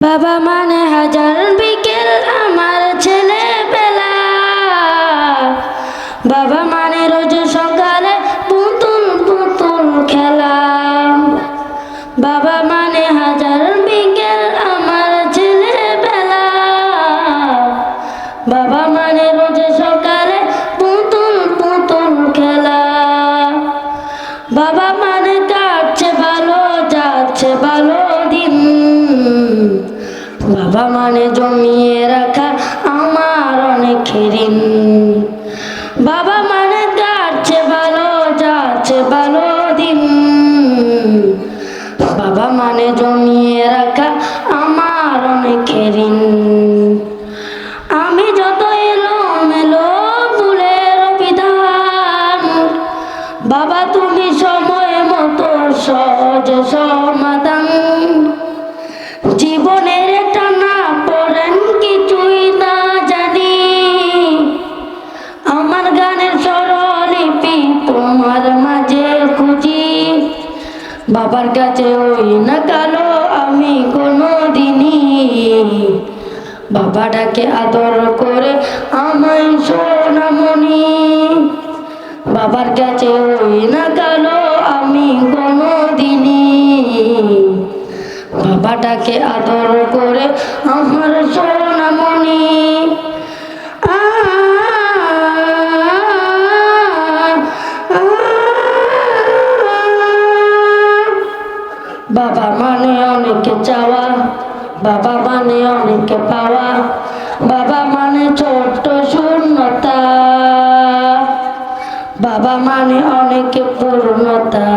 বাবা মানে হাজার বিকেল আমার ছেলে বেলা বাবা মানে রোজ সকালে বাবা মানে জমিয়ে রাখা আমার অনেক ঋণ। বাবা মানে কাটছে ভালো যাচ্ছে ভালো দিন। বাবা মানে জমিয়ে রাখা আমার অনেক ঋণ। আমি যত এলো ফুলের বাবা তুমি সময় মতো সহজ সমাধান। জীবনের বাবার কাছে ওই না কালো আমি কোনো দিনই বাবাটাকে আদর করে আমায় সোনামণি। বাবার কাছে ওই না কালো আমি কোনো দিনই বাবাটাকে আদর করে আমার সোনামণি। বাবা মানে অনেকে চাওয়া, বাবা মানে অনেকে পাওয়া, বাবা মানে ছোট্ট শূন্যতা, বাবা মানে অনেকে পূর্ণতা।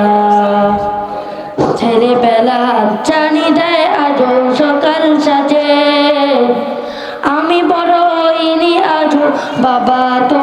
ছেলেবেলা জানি দেয়, আজও সকাল সাজে। আমি বড় হইনি, আজও বাবা কাছে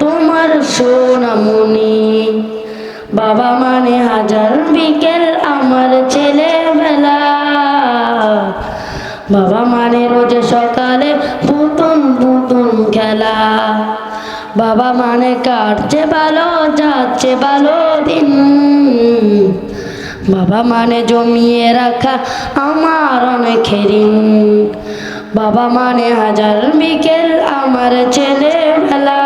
তোমার সোনামণি বাবা মানে হাজার বিকেল আমার ছেলেবেলা। বাবা মানে রোজ সকালে পুতুন পুতুন খেলা। বাবা মানে কাটছে ভালো যাচ্ছে ভালো দিন। বাবা মানে জমিয়ে রাখা আমার অনেক বাবা মানে হাজার বিকেল আমার ছেলেবেলা।